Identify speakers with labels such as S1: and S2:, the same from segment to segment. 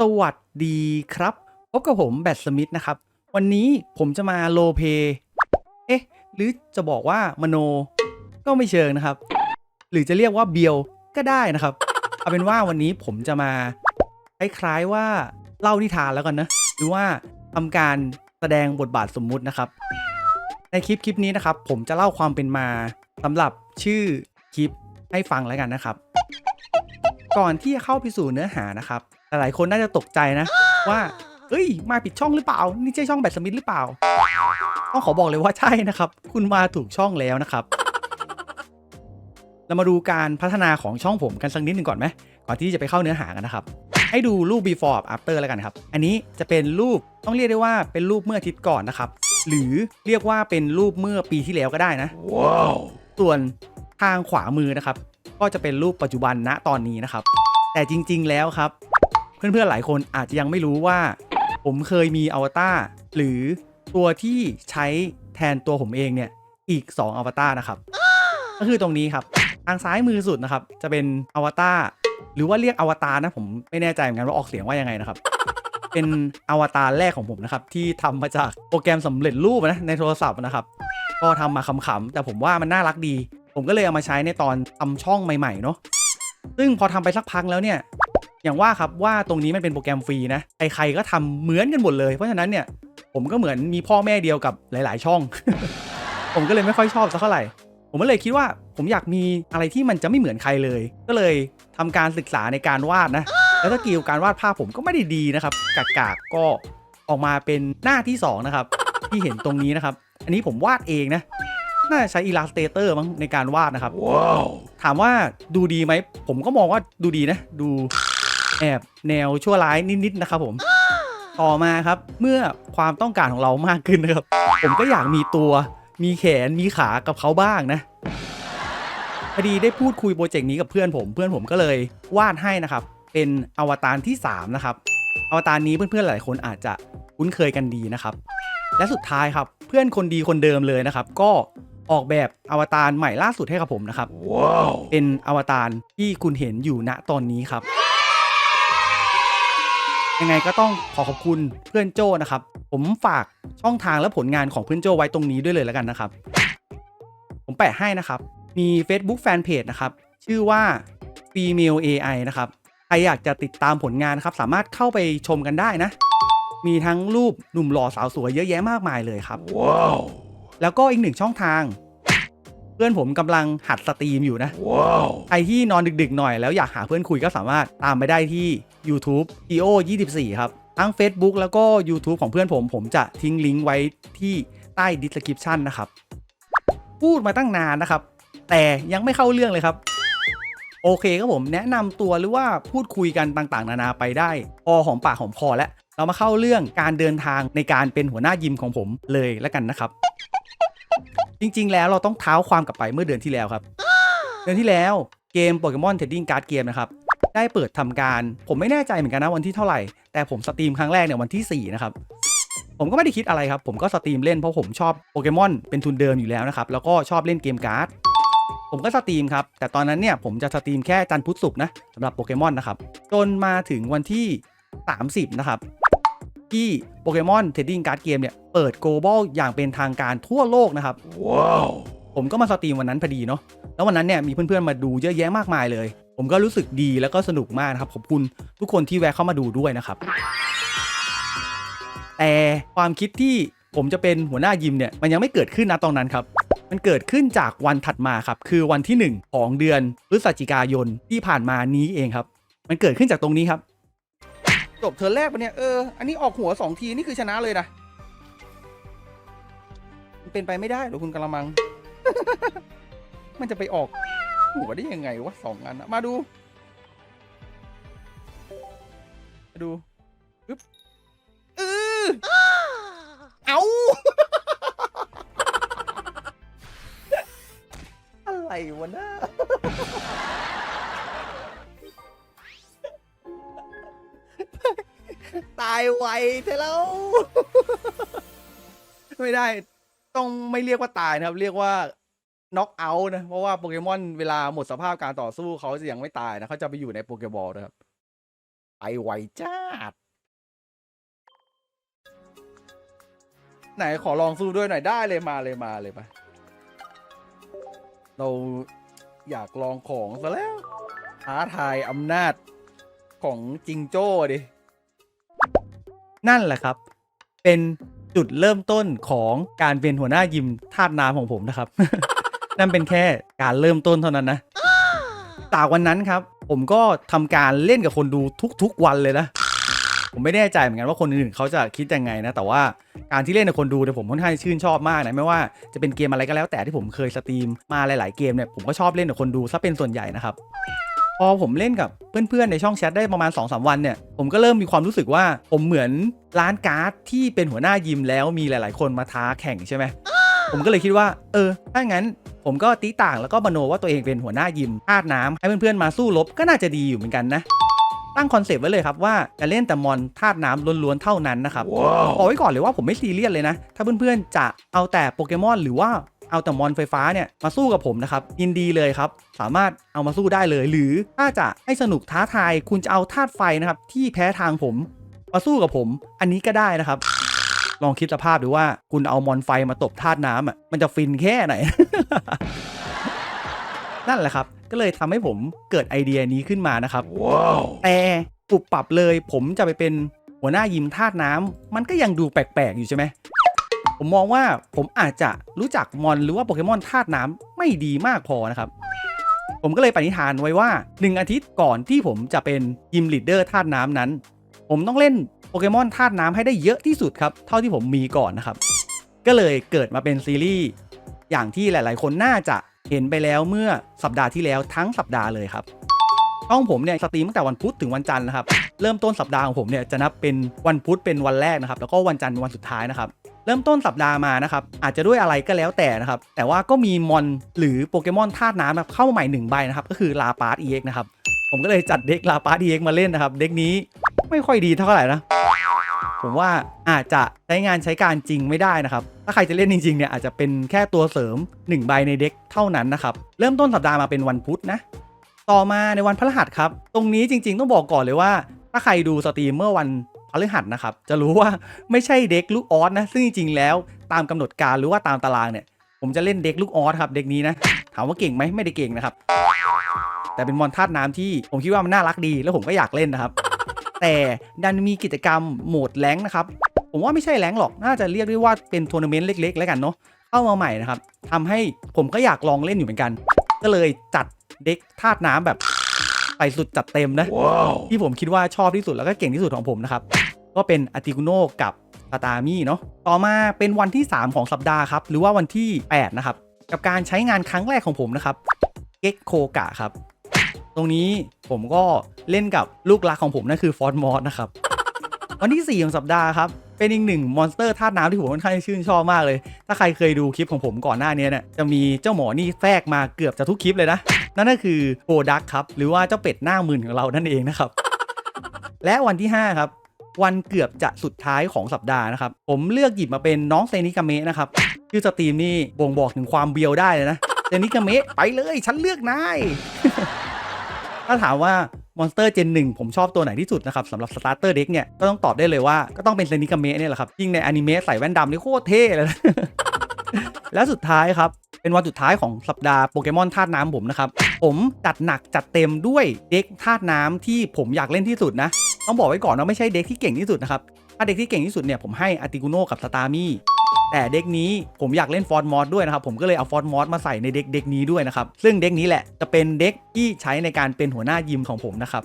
S1: สวัสดีครับ พบกับผมแบทสมิธนะครับ วันนี้ผมจะมาโลเพเอ๊ะ หรือจะบอกว่ามโน ก็ไม่เชิงนะครับ หรือจะเรียกว่าเบียวก็ได้นะครับ เอาเป็นว่าวันนี้ผมจะมาคล้ายๆว่าเล่านิทานแล้วกันนะ หรือว่าทำการแสดงบทบาทสมมุตินะครับ ในคลิปคลิปนี้นะครับ ผมจะเล่าความเป็นมาสำหรับชื่อคลิปให้ฟังแล้วกันนะครับ ก่อนที่จะเข้าไปสู่เนื้อหานะครับ หลายๆคนน่าจะตกใจนะ ว่าเอ้ย มาผิดช่องหรือเปล่า นี่ใช่ช่องแบทสมิธหรือเปล่าต้องขอบอกเลยว่าใช่นะครับ คุณมาถูกช่องแล้วนะครับ เรามาดูการพัฒนาของช่องผมกันสักนิดหนึ่งก่อนไหมก่อนที่จะไปเข้าเนื้อหากันนะครับ ให้ดูรูป before after แล้วกันครับ อันนี้จะเป็นรูปต้องเรียกได้ว่าเป็นรูปเมื่ออาทิตย์ก่อนนะครับ หรือเรียกว่าเป็นรูปเมื่อปีที่แล้วก็ได้นะ
S2: ว้าว
S1: ส่วนทางขวามือนะครับ ก็จะเป็นรูปปัจจุบันณตอนนี้นะครับ แต่จริง ๆ แล้วครับ เพื่อนๆหลายคนอาจจะยังไม่รู้ว่า ผมเคยมีอวตารหรือตัวที่ใช้แทนตัวผมเองเนี่ยอีก 2 อวตารนะครับ ก็คือตรงนี้ครับ ทางซ้ายมือสุดนะครับ จะเป็นอวตารหรือว่าเรียกอวตารนะผมไม่แน่ใจเหมือนกันว่าออกเสียงว่ายังไงนะครับ เป็นอวตารแรกของผมนะครับ ที่ทำมาจากโปรแกรมสำเร็จรูปนะในโทรศัพท์นะครับ ก็ทำมาขำๆแต่ผมว่ามันน่ารักดี ผมก็เลยเอามาใช้ในตอนทำช่องใหม่ๆเนาะซึ่งพอทำไปสักพักแล้วเนี่ย อย่างว่าครับว่าตรงนี้มันเป็นโปรแกรมฟรีนะใครๆก็ทำเหมือนกันหมดเลย เพราะฉะนั้นเนี่ยผมก็เหมือนมีพ่อแม่เดียวกับหลาย ๆ ช่อง ผมก็เลยไม่ค่อยชอบสักเท่าไหร่ ผมก็เลยคิดว่าผมอยากมีอะไรที่มันจะไม่เหมือนใครเลย ก็เลยทำการศึกษาในการวาดนะ แล้วสกิลการวาดภาพผมก็ไม่ได้ดีนะครับ กากๆก็ออกมาเป็นหน้าที่สองนะครับ ที่เห็นตรงนี้นะครับ อันนี้ผมวาดเองนะ น่าจะใช้ Illustrator มั้งในการวาดนะครับ
S2: ว้าว
S1: ถามว่าดูดีไหม ผมก็มองว่าดูดีนะ ดู แอบแนวชั่วร้ายนิดๆนะครับผมต่อมาครับเมื่อความต้องการของเรามากขึ้นนะครับ ผมก็อยากมีตัว มีแขนมีขากับเขาบ้างนะพอดีได้พูดคุยโปรเจกต์นี้กับเพื่อนผมเพื่อนผมก็เลยวาดให้นะครับ เป็นอวตารที่ 3 นะครับ อวตารนี้เพื่อนๆหลายคนอาจจะคุ้นเคยกันดีนะครับ และสุดท้ายครับเพื่อนคนดีคนเดิมเลยนะครับ ก็ออกแบบอวตารใหม่ล่าสุดให้กับผมนะครับ
S2: ว้าว
S1: เป็นอวตารที่คุณเห็นอยู่ณตอนนี้ครับ ยังไงก็ต้องขอขอบคุณเพื่อนโจ้นะครับ ผมฝากช่องทางและผลงานของเพื่อนโจ้ไว้ตรงนี้ด้วยเลยแล้วกันนะครับ ผมแปะให้นะครับ มี Facebook Fanpage นะครับ ชื่อว่า Female AI นะครับ ใครอยากจะติดตามผลงานนะครับ สามารถเข้าไปชมกันได้นะ มีทั้งรูปหนุ่มหล่อสาวสวยเยอะแยะมากมายเลยครับ
S2: ว้าว
S1: แล้วก็อีกหนึ่งช่องทาง เพื่อนผมกำลังหัดสตรีมอยู่นะ
S2: ว้าว
S1: ใครที่นอนดึกๆหน่อยแล้วอยากหาเพื่อนคุยก็สามารถตามไปได้ที่ YouTube EO 24 ครับ ทั้ง Facebook แล้วก็ YouTube ของเพื่อนผม ผมจะทิ้งลิงก์ไว้ที่ใต้ description นะครับ พูดมาตั้งนานนะครับ แต่ยังไม่เข้าเรื่องเลยครับ โอเคครับผมแนะนำตัวหรือว่าพูดคุยกันต่างๆ นานาไปได้พอหอมปากหอมคอแล้วเรามาเข้าเรื่องการเดินทางในการเป็นหัวหน้ายิมของผมเลยแล้วกันนะครับ จริง ๆ แล้วเราต้องเท้าความกลับไปเมื่อเดือนที่แล้วครับ เดือนที่แล้วเกมโปเกมอนเทดดิ้งการ์ดเกมนะครับได้เปิดทำการ ผมไม่แน่ใจเหมือนกันนะวันที่เท่าไหร่ แต่ผมสตรีมครั้งแรกเนี่ยวันที่ 4 นะครับ ผมก็ไม่ได้คิดอะไรครับ ผมก็สตรีมเล่นเพราะผมชอบโปเกมอนเป็นทุนเดิมอยู่แล้วนะครับ แล้วก็ชอบเล่นเกมการ์ด ผมก็สตรีมครับ แต่ตอนนั้นเนี่ยผมจะสตรีมแค่จันพุธศุกร์นะสำหรับโปเกมอนนะครับ จนมาถึงวันที่ 30 นะครับ ที่โปเกมอนเทรดดิ้งการ์ดเกมเนี่ยเปิด global อย่างเป็นทางการทั่วโลกนะครับ
S2: ว้าว
S1: ผมก็มาสตรีมวันนั้นพอดีเนาะแล้ววันนั้นเนี่ยมีเพื่อนๆมาดูเยอะแยะมากมายเลย ผมก็รู้สึกดีแล้วก็สนุกมากนะครับขอบคุณทุกคนที่แวะเข้ามาดูด้วยนะครับ แต่ความคิดที่ผมจะเป็นหัวหน้ายิมเนี่ยมันยังไม่เกิดขึ้นนะตอนนั้นครับ มันเกิดขึ้นจากวันถัดมาครับ คือวันที่ 1 ของเดือนพฤศจิกายนที่ผ่านมานี้เองครับ มันเกิดขึ้นจากตรงนี้ครับ จบเทอแรกปะเนี่ยเอออันนี้ออกหัวสองทีนี่คือชนะเลยนะมันเป็นไปไม่ได้หรอคุณกะละมัง มันจะไปออก หัวได้ยังไงวะสองอันอะมาดู มาดูปึ๊บเออเอาอะไรวะน่า ตายไวเทแล้ว ไม่ได้ ต้องไม่เรียกว่าตายนะครับ เรียกว่าน็อกเอาท์นะ เพราะว่าโปเกมอนเวลาหมดสภาพการต่อสู้เขาจะยังไม่ตายนะเขาจะไปอยู่ในโปเกบอลนะครับไปไวจ้าดไหนขอลองสู้ด้วยหน่อยได้เลยมาเลยมาเลยมาเราอยากลองของซะแล้วท้าทายอำนาจของจิงโจ้ดิ นั่นแหละครับ เป็นจุดเริ่มต้นของการเป็นหัวหน้ายิมธาตุน้ำของผมนะครับ นั่นเป็นแค่การเริ่มต้นเท่านั้นนะจากวันนั้นครับ ผมก็ทำการเล่นกับคนดูทุกๆวันเลยนะผมไม่แน่ใจเหมือนกันว่าคนอื่นเขาจะคิดยังไงนะ แต่ว่าการที่เล่นกับคนดูเนี่ยผมค่อนข้างชื่นชอบมากนะไม่ว่าจะเป็นเกมอะไรก็แล้วแต่ที่ผมเคยสตรีมมาหลาย ๆ เกมเนี่ยผมก็ชอบเล่นกับคนดูซะเป็นส่วนใหญ่นะครับ พอผมเล่นกับเพื่อนๆ ในช่องแชทได้ประมาณ2อสวันเนี่ย ผมก็เริ่มมีความรู้สึกว่าผมเหมือนร้านการ์ดที่เป็นหัวหน้ายิมแล้วมีหลายๆ คนมาท้าแข่งใช่ไหม ผมก็เลยคิดว่า เออ ถ้างั้นผมก็ตีต่างแล้วก็มโนว่าตัวเองเป็นหัวหน้ายิมธาตุน้ำให้เพื่อนๆ มาสู้รบก็น่าจะดีอยู่เหมือนกันนะ ตั้งคอนเซปต์ไว้เลยครับว่าจะเล่นแต่มอนธาตุน้ำล้วนๆ เท่านั้นนะครับบอกไว้ก่อนเลยว่าผมไม่ซีเรียสเลยนะ ถ้าเพื่อนๆ จะเอาแต่โปเกมอนหรือว่า เอาแต่มอนไฟฟ้าเนี่ยมาสู้กับผมนะครับยินดีเลยครับ สามารถเอามาสู้ได้เลย หรือถ้าจะให้สนุกท้าทายคุณจะเอาธาตุไฟนะครับที่แพ้ทางผมมาสู้กับผม อันนี้ก็ได้นะครับ ลองคิดสภาพดูว่าคุณเอามอนไฟมาตบธาตุน้ำอะมันจะฟินแค่ไหน นั่นแหละครับ ก็เลยทำให้ผมเกิดไอเดียนี้ขึ้นมานะครับแต่ปรับปรับเลย ผมจะไปเป็นหัวหน้ายิมธาตุน้ำมันก็ยังดูแปลกๆอยู่ใช่ไหม ผมมองว่าผมอาจจะรู้จักมอนหรือว่าโปเกมอนธาตุน้ำไม่ดีมากพอนะครับ ผมก็เลยปณิธานไว้ว่า 1 อาทิตย์ก่อนที่ผมจะเป็นยิมลีดเดอร์ธาตุน้ำนั้น ผมต้องเล่นโปเกมอนธาตุน้ำให้ได้เยอะที่สุดครับ เท่าที่ผมมีก่อนนะครับ ก็เลยเกิดมาเป็นซีรีส์อย่างที่หลาย ๆ คนน่าจะเห็นไปแล้วเมื่อสัปดาห์ที่แล้วทั้งสัปดาห์เลยครับช่องผมเนี่ยสตรีมตั้งแต่วันพุธถึงวันจันทร์นะครับ เริ่มต้นสัปดาห์ของผมเนี่ยจะนับเป็นวันพุธเป็นวันแรกนะครับ แล้วก็วันจันทร์เป็นวันสุดท้ายนะครับ เริ่มต้นสัปดาห์มานะครับ อาจจะด้วยอะไรก็แล้วแต่นะครับ แต่ว่าก็มีมอนหรือโปเกมอนธาตุน้ำเข้ามาใหม่หนึ่งใบนะครับ ก็คือลาปาร์ตเอ็กนะครับ ผมก็เลยจัดเด็กลาปาร์ตเอ็กมาเล่นนะครับ เด็กนี้ไม่ค่อยดีเท่าไหร่นะ ผมว่าอาจจะใช้งานใช้การจริงไม่ได้นะครับ ถ้าใครจะเล่นจริงๆเนี่ยอาจจะเป็นแค่ตัวเสริม 1 ใบในเด็กเท่านั้นนะครับ เริ่มต้นสัปดาห์มาเป็นวันพุธนะ ต่อมาในวันพฤหัสครับ ตรงนี้จริง ๆ ต้องบอกก่อนเลยว่า ถ้าใครดูสตรีมเมื่อวัน พฤหัสนะครับ จะรู้ว่าไม่ใช่เด็กลูกออสนะ ซึ่งจริงๆแล้วตามกำหนดการหรือว่าตามตารางเนี่ย ผมจะเล่นเด็กลูกออสครับ เด็กนี้นะ ถามว่าเก่งไหมไม่ได้เก่งนะครับ แต่เป็นมอนธาตุน้ำที่ผมคิดว่ามันน่ารักดี แล้วผมก็อยากเล่นนะครับ แต่ดันมีกิจกรรมโหมดแรงนะครับ ผมว่าไม่ใช่แรงหรอก น่าจะเรียกได้ว่าเป็นทัวร์นาเมนต์เล็ก ๆ แล้วกันเนาะ เข้ามาใหม่นะครับทำให้ผมก็อยากลองเล่นอยู่เหมือนกัน ก็เลยจัดเด็กธาตุน้ำแบบ ไปสุดจัดเต็มนะที่ผมคิดว่าชอบที่สุดแล้วก็เก่งที่สุดของผมนะครับ ก็เป็นอาติคุโนกับตาตามี่เนาะต่อมาเป็นวันที่ 3 ของสัปดาห์ครับ หรือว่าวันที่ 8 นะครับ กับการใช้งานครั้งแรกของผมนะครับเก็กโคกะครับ ตรงนี้ผมก็เล่นกับลูกรักของผมนั่นคือฟอร์มอสนะครับ วันที่ 4 ของสัปดาห์ครับ เป็นอีกหนึ่งมอนสเตอร์ธาตุน้ำที่ผมค่อนข้างชื่นชอบมากเลย ถ้าใครเคยดูคลิปของผมก่อนหน้านี้เนี่ยจะมีเจ้าหมอนี่แทรกมาเกือบจะทุกคลิปเลยนะ นั่นก็คือโกดักครับหรือว่าเจ้าเป็ดหน้ามึนของเรานั่นเองนะครับและวันที่ 5 ครับ วันเกือบจะสุดท้ายของสัปดาห์นะครับ ผมเลือกหยิบมาเป็นน้องเซนิกาเมะนะครับชื่อสตรีมนี่บ่งบอกถึงความเบียวได้เลยนะเซนิกาเมะไปเลย ฉันเลือกนายถ้าถามว่า มอนสเตอร์เจนหนึ่งผมชอบตัวไหนที่สุดนะครับสำหรับสตาร์เตอร์เด็กเนี่ยก็ต้องตอบได้เลยว่าก็ต้องเป็นเซนิกาเมะเนี่ยแหละครับยิ่งในอนิเมะใส่แว่นดำนี่โคตรเท่เลยนะและสุดท้ายครับ เป็นวันสุดท้ายของสัปดาห์โปเกมอนธาตุน้ำผมนะครับ ผมจัดหนักจัดเต็มด้วยเด็กธาตุน้ำที่ผมอยากเล่นที่สุดนะ ต้องบอกไว้ก่อนว่าไม่ใช่เด็กที่เก่งที่สุดนะครับ ถ้าเด็กที่เก่งที่สุดเนี่ยผมให้อาติกุโนกับสตาร์มี่ แต่เด็กนี้ผมอยากเล่นฟอร์มอสด้วยนะครับ ผมก็เลยเอาฟอร์มอสมาใส่ในเด็กเด็กนี้ด้วยนะครับ ซึ่งเด็กนี้แหละจะเป็นเด็กที่ใช้ในการเป็นหัวหน้ายิมของผมนะครับ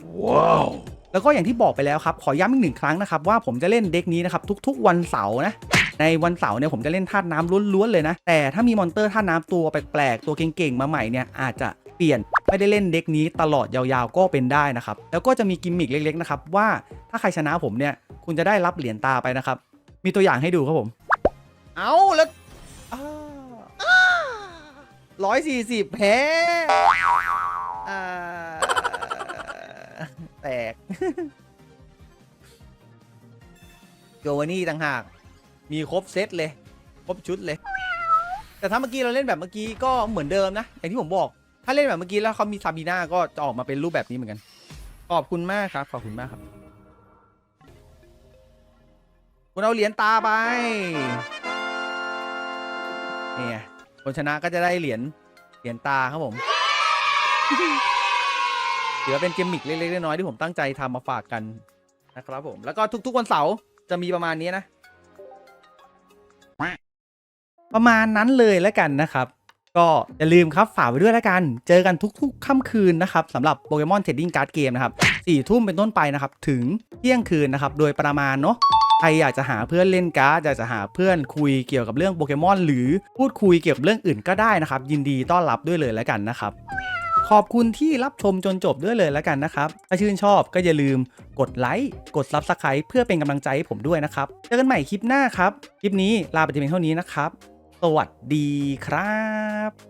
S1: แล้วก็อย่างที่บอกไปแล้วครับ ขอย้ำอีกหนึ่งครั้งนะครับ ว่าผมจะเล่นเด็กนี้นะครับ ทุกๆวันเสาร์นะ ในวันเสาร์เนี่ยผมจะเล่นธาตุน้ำล้วนๆเลยนะ แต่ถ้ามีมอนเตอร์ธาตุน้ำตัวแปลกๆ ตัวเก่งๆ มาใหม่เนี่ยอาจจะเปลี่ยนไม่ได้เล่นเด็กนี้ตลอดยาวๆก็เป็นได้นะครับ แล้วก็จะมีกิมมิคเล็กๆนะครับว่าถ้าใครชนะผมเนี่ยคุณจะได้รับเหรียญตาไปนะครับมีตัวอย่างให้ดูครับผม เอาแล้วร้อยสี่สิบแพ้แตกโกวานี่ต่างหาก มีครบเซตเลย ครบชุดเลย แต่ถ้าเมื่อกี้เราเล่นแบบเมื่อกี้ก็เหมือนเดิมนะ อย่างที่ผมบอก ถ้าเล่นแบบเมื่อกี้แล้วเขามีซาบีนาก็จะออกมาเป็นรูปแบบนี้เหมือนกัน ขอบคุณมากครับ ขอบคุณมากครับ คุณเอาเหรียญตาไป นี่ไงคนชนะก็จะได้เหรียญเหรียญตาครับผมถือว่าเป็นเกมมิกเล็กๆน้อยๆที่ผมตั้งใจทำมาฝากกันนะครับผม แล้วก็ทุก ๆ วันเสาร์จะมีประมาณนี้นะ ประมาณนั้นเลยแล้วกันนะครับ ก็อย่าลืมครับฝากไว้ด้วยแล้วกัน เจอกันทุก ๆค่ำคืนนะครับสำหรับโปเกมอนเทรดดิ้งการ์ดเกมนะครับสี่ทุ่มเป็นต้นไปนะครับ ถึงเที่ยงคืนนะครับ โดยประมาณเนาะ ใครอยากจะหาเพื่อนเล่นการ์ดอยากจะหาเพื่อนคุยเกี่ยวกับเรื่องโปเกมอนหรือพูดคุยเกี่ยวกับเรื่องอื่นก็ได้นะครับ ยินดีต้อนรับด้วยเลยแล้วกันนะครับ ขอบคุณที่รับชมจนจบด้วยเลยแล้วกันนะครับ ถ้าชื่นชอบก็อย่าลืมกดไลค์กด Subscribe เพื่อเป็นกำลังใจให้ผมด้วยนะครับเจอกันใหม่คลิปหน้าครับ คลิปนี้ลาไปแต่เพียงเท่านี้นะครับ สวัสดีครับ